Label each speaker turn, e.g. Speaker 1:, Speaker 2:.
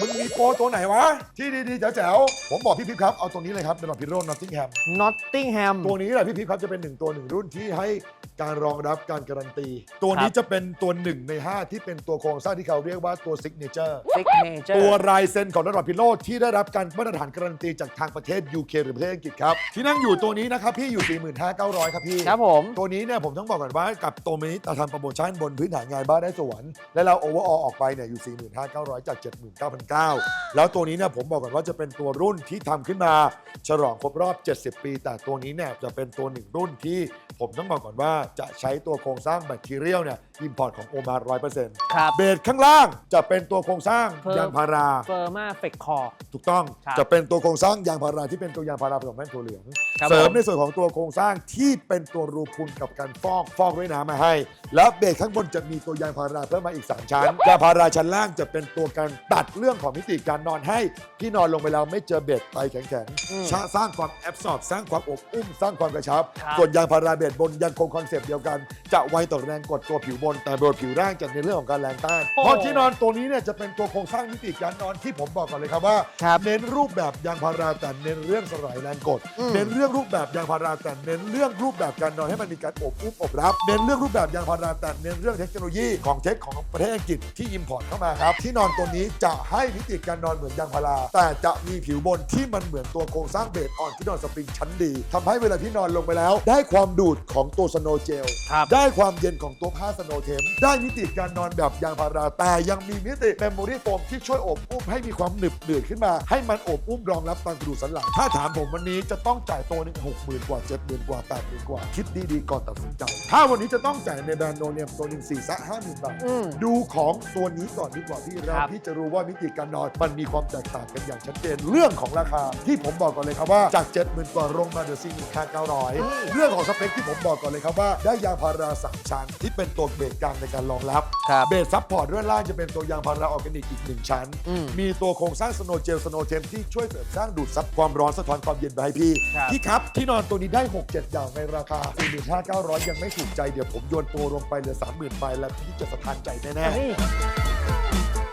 Speaker 1: มึงมีโปรตัวไหนวะ ที่ดีๆแจ๋วๆผมบอกพี่พิพครับ เอาตรงนี้เลยครับเดนอพิโรนนอตติงแฮม
Speaker 2: Nottingham
Speaker 1: ตัวนี้แหละพี่พิพครับจะเป็นหนึ่งตัวหนึ่งรุ่นที่ให้การรองรับการการันตี ตัวนี้
Speaker 2: ครับ
Speaker 1: จะเป็นตัวหนึ่งใน 5 ที่เป็นตัวโครงสร้างที่เขาเรียกว่าตัวซิกเนเจอร์
Speaker 2: Signature
Speaker 1: ตัวลายเซ็นของระดับพิโรธที่ได้รับการมาตรฐานการันตีจากทางประเทศ UK หรือประเทศอังกฤษครับ ที่นั่งอยู่ตัวนี้นะครับพี่อยู่ 45,900 ครับพี่
Speaker 2: ครับผม
Speaker 1: ตัวนี้เนี่ยผมต้องบอกก่อนว่ากับตัวนี้เราทำโปรโมชั่นบนพื้นฐานงานบ้านได้สวรรค์และเราโอเวอร์ออออกไปเนี่ยอยู่ 45,900 จาก 79,900แล้วตัวนี้เนี่ยผมบอกก่อนว่าจะเป็นตัวรุ่นที่ทำขึ้นมา ฉลองครบรอบ 70 ปี แต่ตัวนี้เนี่ยจะเป็นตัวหนึ่งรุ่นที่ผมต้องบอกก่อนว่าจะใช้ตัวโครงสร้างแบคทีเรียลเนี่ยอิมพอร์ตของโอมา100%
Speaker 2: ครับ
Speaker 1: เบสข้างล่างจะเป็นตัวโครงสร้าง
Speaker 2: เพิ่ม
Speaker 1: ยางพารา
Speaker 2: Firma f e c Core
Speaker 1: ถูกต้อง
Speaker 2: ครับ
Speaker 1: จะเป็นตัวโครงสร้างยางพาราที่เป็นตัวยางพาราผสมแป้งถั่วเหลือง
Speaker 2: ครับ
Speaker 1: เสริม
Speaker 2: ผม
Speaker 1: ในส่วนของตัวโครงสร้างที่เป็นตัวรูพุนกับการฟอกฟอกด้วยน้ำมาให้ แล้วเบสข้างบนจะมีตัวยางพาราเพิ่มมาอีก 3 ชั้นยางพาราชั้นล่างจะเป็นตัวการตัดเรื่องของมิติการนอนให้ ที่นอนลงไปแล้วไม่เจอเบสไตแข็ง
Speaker 2: อืม
Speaker 1: ๆชะสร้างความแอบสอบสร้างความอบอุ้ม สร้างความกระชับ
Speaker 2: ครับ
Speaker 1: ส่วนยางพาราเบสบนยังคงคอนเซปต์เดียวกัน จะไวต่อแรงกดตัวผิวบน แต่บนผิวล่างจะในเรื่องของการแรงต้าน
Speaker 2: โอ้
Speaker 1: เพราะที่นอนตัวนี้เนี่ยจะเป็นตัวโครงสร้างมิติการนอนที่ผมบอกก่อนเลยครับว่า
Speaker 2: ครับ
Speaker 1: เน้นรูปแบบยางพาราแต่เน้นเรื่องสลายแรงกด
Speaker 2: อืม
Speaker 1: เน้นเรื่องรูปแบบยางพาราแต่เน้นเรื่องรูปแบบการนอนให้มันมีการอบอุ้มอบรับ เน้นเรื่องรูปแบบยางพาราแต่เน้นเรื่องเทคโนโลยีของเทคของประเทศอังกฤษที่อิมพอร์ตเข้ามาครับ ที่นอนตัวนี้จะให้มิติการนอนเหมือนยางพารา แต่จะมีผิวบนที่มันเหมือนตัวโครงสร้างเบสออนที่นอนสปริงชั้นดีทำให้เวลาที่นอนลงไปแล้ว ได้ความดูดของตัวสโนว์เจล
Speaker 2: ครับ
Speaker 1: ได้ความเย็นของตัวผ้าสโนว์เทม ได้มิติการนอนแบบยางพารา แต่ยังมีมิติเมมโมรี่โฟมที่ช่วยอบอุ้มให้มีความหนึบหนืดขึ้นมา ให้มันอบอุ้มรองรับการกระดูกสันหลัง ถ้าถามผมวันนี้จะต้องจ่ายตัวหนึงหกหมื่นกว่าเจ็ดหมื่นกว่าแปดหมื่นกว่า คิดดีๆก่อนตัดสินใจ ถ้าวันนี้จะต้องจ่ายในแบรนด์โนเนียมตัวหนึ่งสี่สะห้าหมื่นบาท
Speaker 2: อืม
Speaker 1: ดูของตัวนี้ก่อนดีกว่าพี่
Speaker 2: ค
Speaker 1: เรา
Speaker 2: รับ
Speaker 1: พี่จะรู้ว่ามิติการนอนมันมีความแตกต่างกันอย่างชัดเจนเรื่องของราคา ที่ผมบอกก่อนเลยครับว่าจาก 70,000กว่าลงมาเหลือ45,900 เรื่องของสเปคที่ผมบอกก่อนเลยครับว่า ได้ยางพาราสามชั้นที่เป็นตัวเบรกกลางในการรองรับ
Speaker 2: ครับ
Speaker 1: เบสซับพอร์ตด้านล่างจะเป็นตัวยางพาราออร์แกนิกอีกหนึ่งชั้น
Speaker 2: อืม
Speaker 1: มีตัวโครงสร้างสโนว์เจลสโนว์เทมที่ช่วยเสริมสร้างดูดซับความร้อนสะท้อนความเย็นไปให้พี่
Speaker 2: ครับ
Speaker 1: พี่ครับ ที่นอนตัวนี้ได้ 6 7 อย่างในราคา 45,900 ยังไม่ถูกใจ เดี๋ยวผมโยนโปรลงไปเหลือ 30,000ไปแล้วพี่จะสะท้านใจแน่ๆ